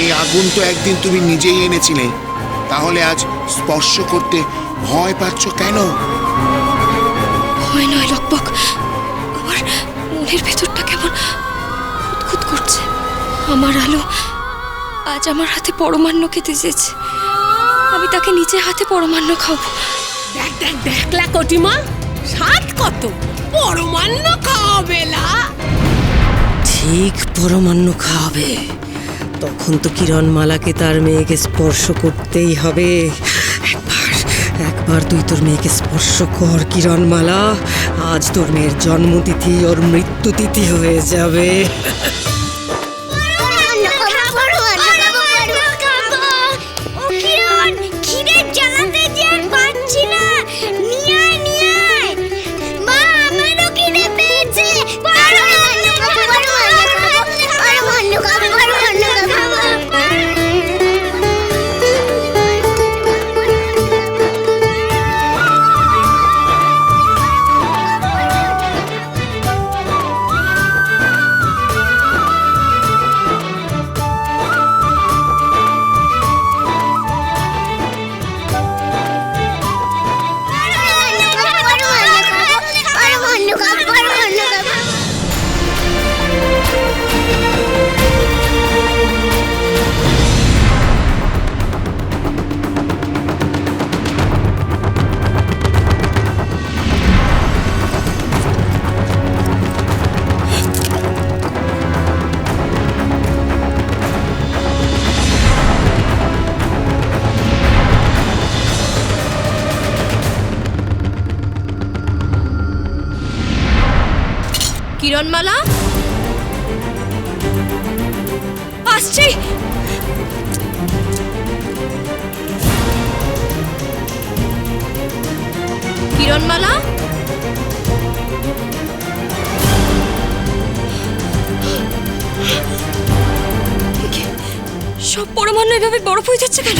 এই আগুন তো একদিন তুমি নিজেই এনেছিলে। তাহলে আজ স্পর্শ করতে ভয় পাচ্ছ কেন? ভয় নয় লকপক। আমার মনের ভেতরটা কেমন খুঁতখুত করছে। আমার আলো আজ আমার হাতে পরমান্ন খেতে চেয়েছে। আমি তাকে নিজে হাতে পরমান্ন খাব দেখ দেখ দেখলা কটিমা স্বাদ কত? পরমান্ন খাওয়াবে না ঠিক পরমান্ন খাওয়াবে। তখন তো কিরণ মালাকে তার মেয়েকে স্পর্শ করতেই হবে। একবার একবার তুই তোর মেয়েকে স্পর্শ কর কিরণ মালা আজ তোর মেয়ের জন্মতিথি, ওর মৃত্যুতিথি হয়ে যাবে। কিরণমালা? আসছি! কিরণমালা? সব পরমাণু এভাবে বরফ হয়ে যাচ্ছে কেন?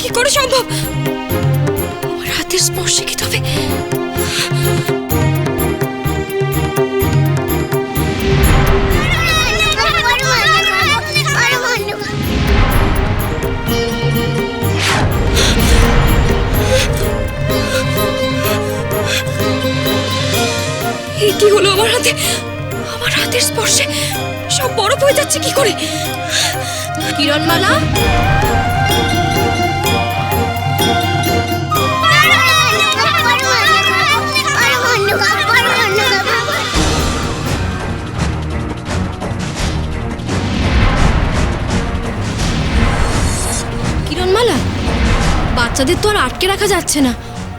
কি করে সম্ভব? আমার হাতের স্পর্শে কি তবে? কি হলো আমার হাতে? আমার হাতের স্পর্শে সব বরফ হয়ে যাচ্ছে, কি করে? কিরণমালা? কিরণমালা, বাচ্চাদের তো আর আটকে রাখা যাচ্ছে না।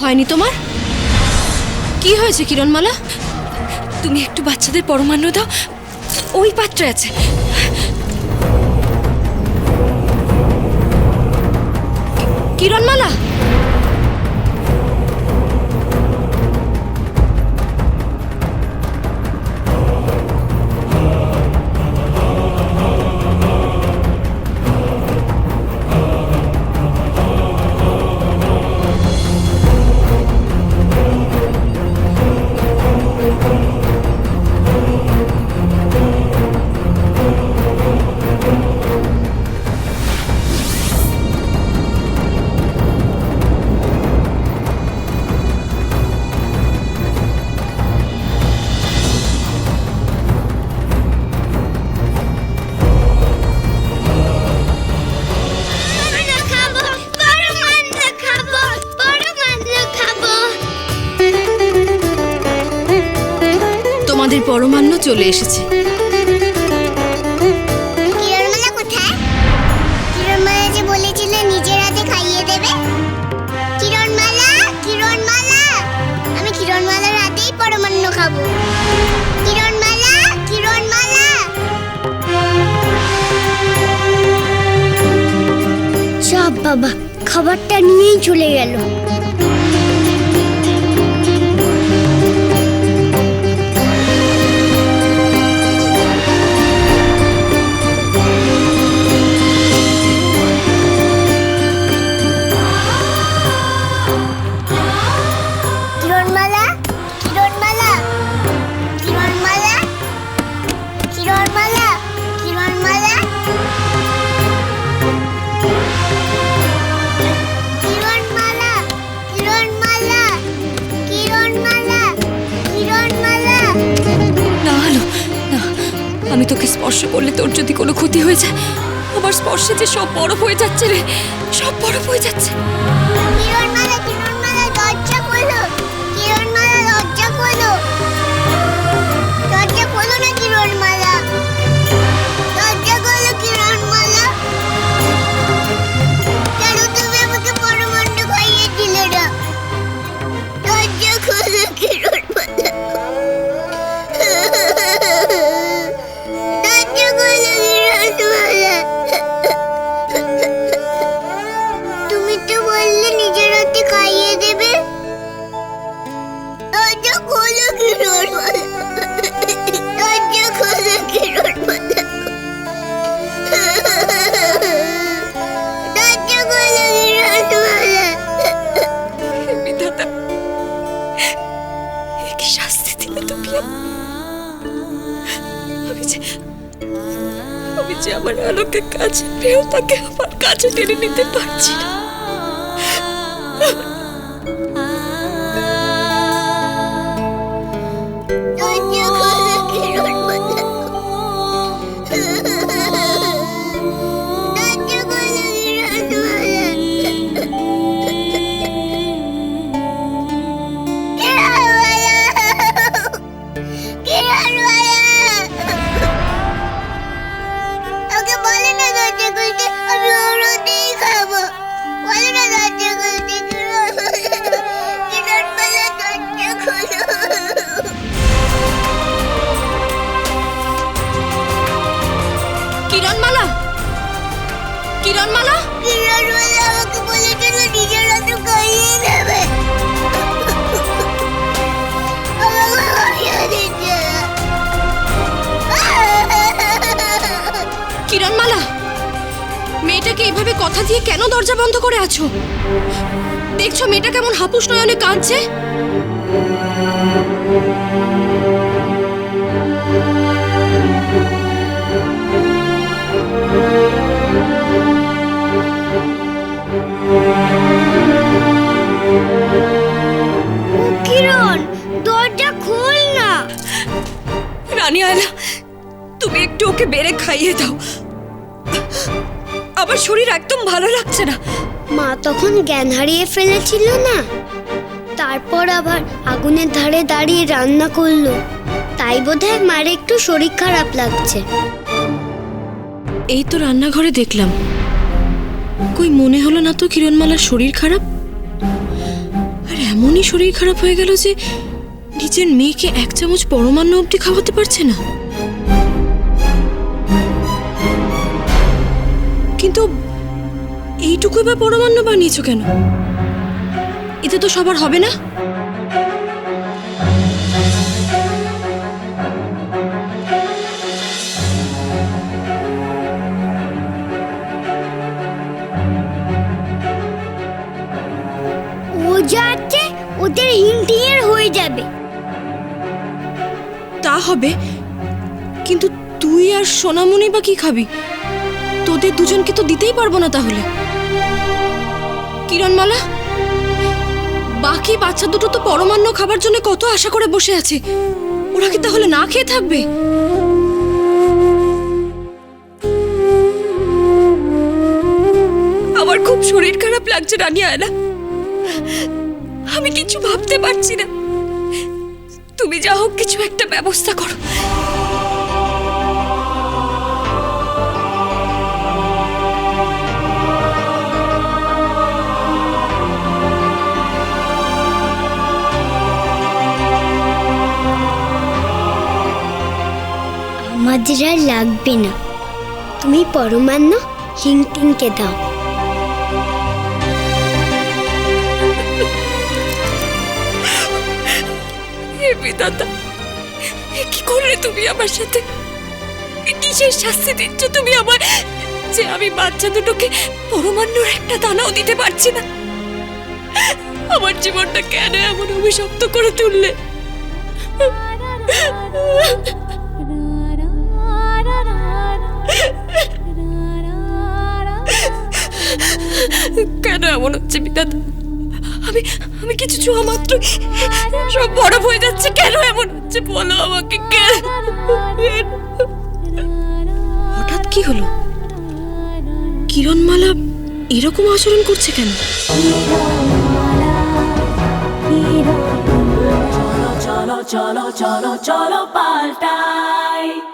হয়নি তোমার? কি হয়েছে কিরণমালা? তুমি একটু বাচ্চাদের পরমান্ন দাও। ওই পাত্রে আছে। কিরণমালা! হাতেই পরমান্ন খাব। কিরণমালা কিরণমালা। সব বাবা খাবারটা নিয়েই চলে গেল। স্পর্শ করলে তোর যদি কোনো ক্ষতি হয়ে যায়, আমার স্পর্শে যে সব বরফ হয়ে যাচ্ছে রে, সব বরফ হয়ে যাচ্ছে। আমি যে আমি যে আমার আলোকে কাছে পেয়েও তাকে আমার কাছে টেনে নিতে পারছি না। কথা দিয়ে কেন দরজা বন্ধ করে আছো? দেখছ মেয়েটা কেমন হাপুস নয়নে কাঁদছে? কিরণ দরজা খোল না। রানী আয়লা তুমি একটু ওকে বেড়ে খাইয়ে দাও। আমার শরীর একদম ভালো লাগছে না। মা তখন জ্ঞান হারিয়ে ফেলেছিল না? তারপর আবার আগুনের ধারে দাঁড়িয়ে রান্না করল। তাই বোধহয় মার একটু শরীর খারাপ লাগছে। এই তো রান্নাঘরে দেখলাম। কই মনে হলো না তো কিরণমালার শরীর খারাপ? আর এমনই শরীর খারাপ হয়ে গেল যে নিজের মেয়েকে এক চামচ পরমান্ন অবধি খাওয়াতে পারছে না। কিন্তু এইটুকুই বা পরমান্ন বানিয়েছো কেন? এতে তো সবার হবে না? ও যাচ্ছে ওদের হিংটিংয়ের হয়ে যাবে। তা হবে কিন্তু তুই আর সোনামণি বা কি খাবি? তোদের দুজনকে তো দিতেই পারব না তাহলে। কিরণমালা, বাকি বাচ্চা দুটো তো পরমান্ন খাবার জন্য কত আশা করে বসে আছে। ওরা কি তাহলে না খেয়ে থাকবে? আমার খুব শরীর খারাপ লাগছে রানী আয়না। আমি কিছু ভাবতে পারছি না। তুমি যা হোক কিছু একটা ব্যবস্থা করো। আমাদের আর লাগবে না। তুমি পরমান্ন হিংটিংকে দাও। হে বিধাতা কি করলে তুমি আমার সাথে? কিসের শাস্তি দিচ্ছ তুমি আমার যে আমি বাচ্চা দুটোকে পরমান্নর একটা দানাও দিতে পারছি না। আমার জীবনটা কেন এমন অভিশপ্ত করে তুললে? কেন এমন হচ্ছে বিধাতা আমি আমি কিছু ছোঁয়া মাত্র সব বরফ হয়ে যাচ্ছে। কেন এমন হচ্ছে? বলো আমাকে কেন কি হলো? কিরণমালা এরকম আচরণ করছে কেন? cholo, cholo, cholo, cholo, paltai.